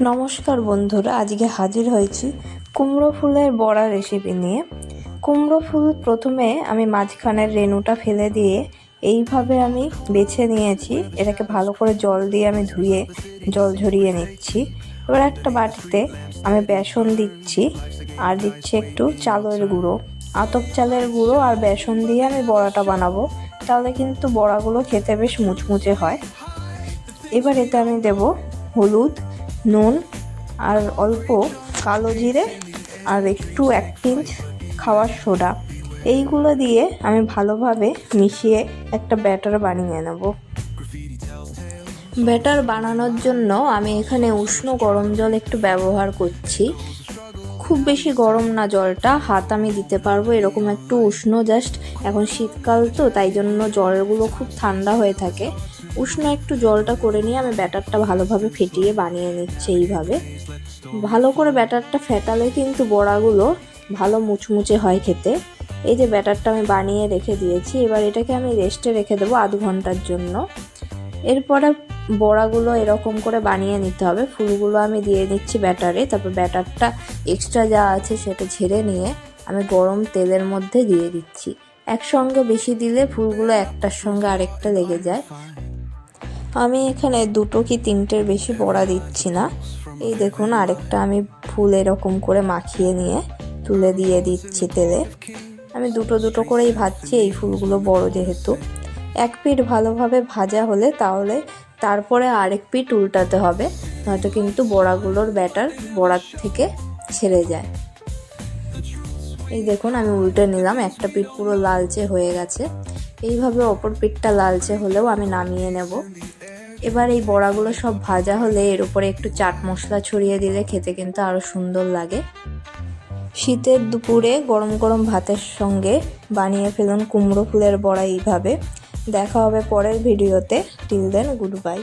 নমস্কার বন্ধুরা, আজকে হাজির হয়েছি কুমড়ো ফুলের বড়া রেসিপি নিয়ে। কুমড়ো ফুল প্রথমে আমি মাঝখানের রেণুটা ফেলে দিয়ে এইভাবে আমি বেছে নিয়েছি। এটাকে ভালো করে জল দিয়ে আমি ধুয়ে, জল ঝরিয়ে নিচ্ছি। এবার একটা বাটিতে আমি বেসন দিচ্ছি আর দিচ্ছি একটু চালের গুঁড়ো। আতপ চালের গুঁড়ো আর বেসন দিয়ে আমি বড়াটা বানাবো, তাহলে কিন্তু বড়াগুলো খেতে বেশ মুচমুচে হয়। এবার এতে আমি দেব হলুদ নুন আর অল্প কালো জিরে আর একটু এক পিঞ্চ খাওয়ার সোডা। এইগুলো দিয়ে আমি ভালোভাবে মিশিয়ে একটা ব্যাটার বানিয়ে নেব। ব্যাটার বানানোর জন্য আমি এখানে উষ্ণ গরম জল একটু ব্যবহার করছি। খুব বেশি গরম না জলটা, হাত আমি দিতে পারব এরকম একটু উষ্ণ জাস্ট এখন শীতকাল তো, তাই জন্য জলগুলো খুব ঠান্ডা হয়ে থাকে। উষ্ণ একটু জলটা করে নিয়ে আমি ব্যাটারটা ভালোভাবে ফেটিয়ে বানিয়ে নিচ্ছি এইভাবে। ভালো করে ব্যাটারটা ফেটালে কিন্তু বড়াগুলো ভালো মুচমুচে হয় খেতে। এই যে ব্যাটারটা আমি বানিয়ে রেখে দিয়েছি, এবার এটাকে আমি রেস্টে রেখে দেবো আধ ঘণ্টার জন্য। এরপরে বড়াগুলো এরকম করে বানিয়ে নিতে হবে। ফুলগুলো আমি দিয়ে দিচ্ছি ব্যাটারে, তারপর ব্যাটারটা এক্সট্রা যা আছে সেটা ঝেড়ে নিয়ে আমি গরম তেলের মধ্যে দিয়ে দিচ্ছি। একসঙ্গে বেশি দিলে ফুলগুলো একটার সঙ্গে আরেকটা লেগে যায়। আমি এখানে দুটো কি তিনটের বেশি বড়া দিচ্ছি না? এই দেখুন, আরেকটা আমি ফুল এরকম করে মাখিয়ে নিয়ে তুলে দিয়ে দিচ্ছি তেলে। আমি দুটো দুটো করেই ভাজছি, এই ফুলগুলো বড় যেহেতু। এক পিঠ ভালোভাবে ভাজা হলে তাহলে তারপরে আরেক পিঠ উল্টাতে হবে, নয়তো কিন্তু বড়াগুলোর ব্যাটার বড়ার থেকে ছেড়ে যায়। এই দেখুন, আমি উল্টে নিলাম, একটা পিঠ পুরো লালচে হয়ে গেছে। এইভাবে অপর পিঠটা লালচে হলেও আমি নামিয়ে নেব। এবার এই বড়াগুলো সব ভাজা হলে এর উপরে একটু চাট মশলা ছড়িয়ে দিলে খেতে কিন্তু আরও সুন্দর লাগে। শীতের দুপুরে গরম গরম ভাতের সঙ্গে বানিয়ে ফেলুন কুমড়ো ফুলের বড়া এইভাবে। দেখা হবে পরের ভিডিওতে। Till then good bye.